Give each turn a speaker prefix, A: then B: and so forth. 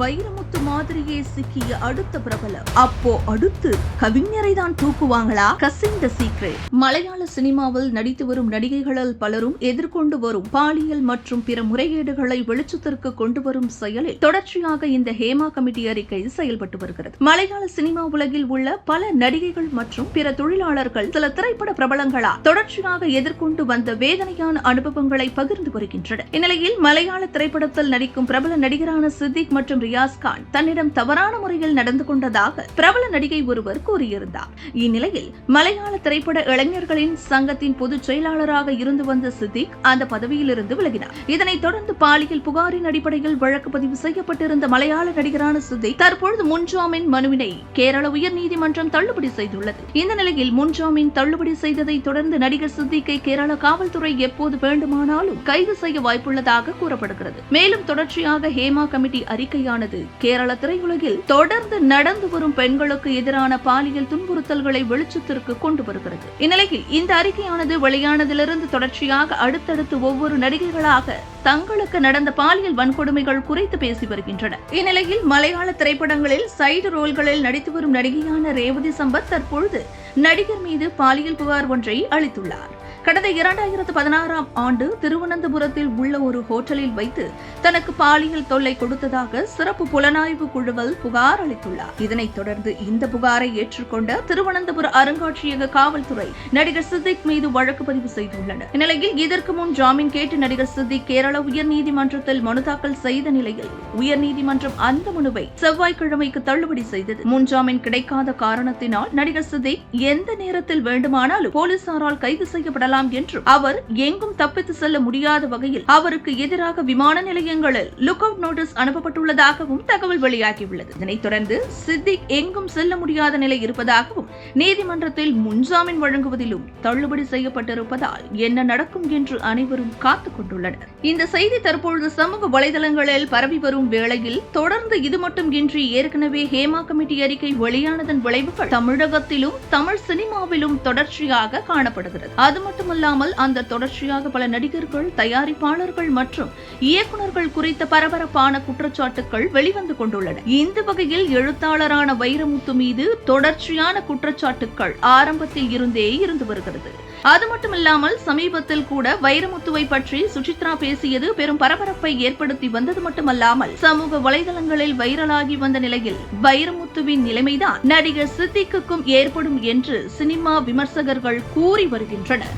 A: வைரமுத்து மாதிரியே சிக்கிய அடுத்த பிரபலம். அப்போ அடுத்து கவிஞரை தான் தூக்குவாங்களா கசிந்த சீக்ரெட் மலையாள சினிமாவில் நடித்து வரும் நடிகைகளில் பலரும் எதிர்கொண்டு வரும் பாலியல் மற்றும் பிற முறைகேடுகளை வெளிச்சத்திற்கு கொண்டு வரும் செயலில் தொடர்ச்சியாக இந்த ஹேமா கமிட்டி அறிக்கை செயல்பட்டு வருகிறது. மலையாள சினிமா உலகில் உள்ள பல நடிகைகள் மற்றும் பிற தொழிலாளர்கள் சில திரைப்பட பிரபலங்களா தொடர்ச்சியாக எதிர்கொண்டு வந்த வேதனையான அனுபவங்களை பகிர்ந்து வருகின்றனர். இந்நிலையில் மலையாள திரைப்படத்தில் நடிக்கும் பிரபல நடிகரான சித்திக் மற்றும் ரியாஸ் கான் தன்னிடம் தவறான முறையில் நடந்து கொண்டதாக பிரபல நடிகை ஒருவர் கூறியிருந்தார். இந்நிலையில் மலையாள திரைப்பட இளைஞர்களின் சங்கத்தின் பொதுச் செயலாளராக இருந்து வந்த சித்திக் அந்த பதவியிலிருந்து விலகினார். இதனைத் தொடர்ந்து பாலியல் புகாரின் அடிப்படையில் வழக்கு பதிவு செய்யப்பட்டிருந்த மலையாள நடிகரான சித்திக் தற்பொழுது முன்ஜாமீன் மனுவினை கேரள உயர்நீதிமன்றம் தள்ளுபடி செய்துள்ளது. இந்த நிலையில் முன்ஜாமீன் தள்ளுபடி செய்ததை தொடர்ந்து நடிகர் சித்திக்கை கேரள காவல்துறை எப்போது வேண்டுமானாலும் கைது செய்ய வாய்ப்புள்ளதாக கூறப்படுகிறது. மேலும் தொடர்ச்சியாக ஹேமா கமிட்டி அறிக்கையானது கேரள திரையுலகில் தொடர்ந்து நடந்து வரும் பெண்களுக்கு எதிரான பாலியல் துன்புறுத்தல்களை வெளிச்சத்திற்கு கொண்டு வருகிறது. இந்நிலையில் இந்த அறிக்கையானது வெளியானதிலிருந்து தொடர்ச்சியாக அடுத்தடுத்து ஒவ்வொரு நடிகைகளாக தங்களுக்கு நடந்த பாலியல் வன்கொடுமைகள் குறித்து பேசி வருகின்றனர் இந்நிலையில் மலையாள திரைப்படங்களில் சைடு ரோல்களில் நடித்து வரும் நடிகையான ரேவதி சம்பத் தற்பொழுது நடிகர் மீது பாலியல் புகார் ஒன்றை அளித்துள்ளார். கடந்த இரண்டாயிரத்து பதினாறாம் ஆண்டு திருவனந்தபுரத்தில் உள்ள ஒரு ஹோட்டலில் வைத்து தனக்கு பாலியல் தொல்லை கொடுத்ததாக சிறப்பு புலனாய்வு குழுவில் புகார் அளித்துள்ளார். இதனைத் தொடர்ந்து இந்த புகாரை ஏற்றுக்கொண்ட திருவனந்தபுர அருங்காட்சியக காவல்துறை நடிகர் சித்திக் மீது வழக்கு பதிவு செய்துள்ளனர். இந்நிலையில் இதற்கு முன் ஜாமீன் கேட்டு நடிகர் சித்திக் கேரள உயர்நீதிமன்றத்தில் மனு தாக்கல் செய்த நிலையில் உயர்நீதிமன்றம் அந்த மனுவை செவ்வாய்க்கிழமைக்கு தள்ளுபடி செய்தது. முன்ஜாமீன் கிடைக்காத காரணத்தினால் நடிகர் சித்திக் எந்த நேரத்தில் வேண்டுமானாலும் போலீசாரால் கைது செய்யப்படலாம் என்றும் அவர் எங்கும் தப்பித்து செல்ல முடியாத வகையில் அவருக்கு எதிராக விமான நிலையங்களில் லுக் அவுட் நோட்டீஸ் அனுப்பப்பட்டுள்ளதாகவும் தகவல் வெளியாகியுள்ளது. இதனைத் தொடர்ந்து சித்திக் எங்கும் செல்ல முடியாத நிலை இருப்பதாகவும் நீதிமன்றத்தில் முன்ஜாமீன் வழங்குவதிலும் தள்ளுபடி செய்யப்பட்டிருப்பதால் என்ன நடக்கும் என்று அனைவரும் காத்துக் கொண்டுள்ளனர். இந்த செய்தி தற்பொழுது சமூக வலைதளங்களில் பரவி வரும் வேளையில் தொடர்ந்து இது மட்டுமின்றி ஏற்கனவே ஹேமா கமிட்டி அறிக்கை வெளியானதன் விளைவுகள் தமிழகத்திலும் தமிழ் சினிமாவிலும் தொடர்ச்சியாக காணப்படுகிறது. அது மட்டுமல்லாமல் அந்த தொடர்ச்சியாக பல நடிகர்கள் தயாரிப்பாளர்கள் மற்றும் இயக்குநர்கள் குறித்த பரபரப்பான குற்றச்சாட்டுகள் வெளிவந்து கொண்டுள்ளன. இந்த வகையில் எழுத்தாளரான வைரமுத்து மீது தொடர்ச்சியான குற்ற குற்றச்சாட்டுகள் ஆரம்பத்தில் இருந்தே இருந்து வருகிறது. அது மட்டுமில்லாமல் சமீபத்தில் கூட வைரமுத்துவை பற்றி சுசித்ரா பேசியது பெரும் பரபரப்பை ஏற்படுத்தி வந்தது மட்டுமல்லாமல் சமூக வலைதளங்களில் வைரலாகி வந்த நிலையில் வைரமுத்துவின் நிலைமைதான் நடிகர் சித்திக்குக்கும் ஏற்படும் என்று சினிமா விமர்சகர்கள் கூறி வருகின்றனர்.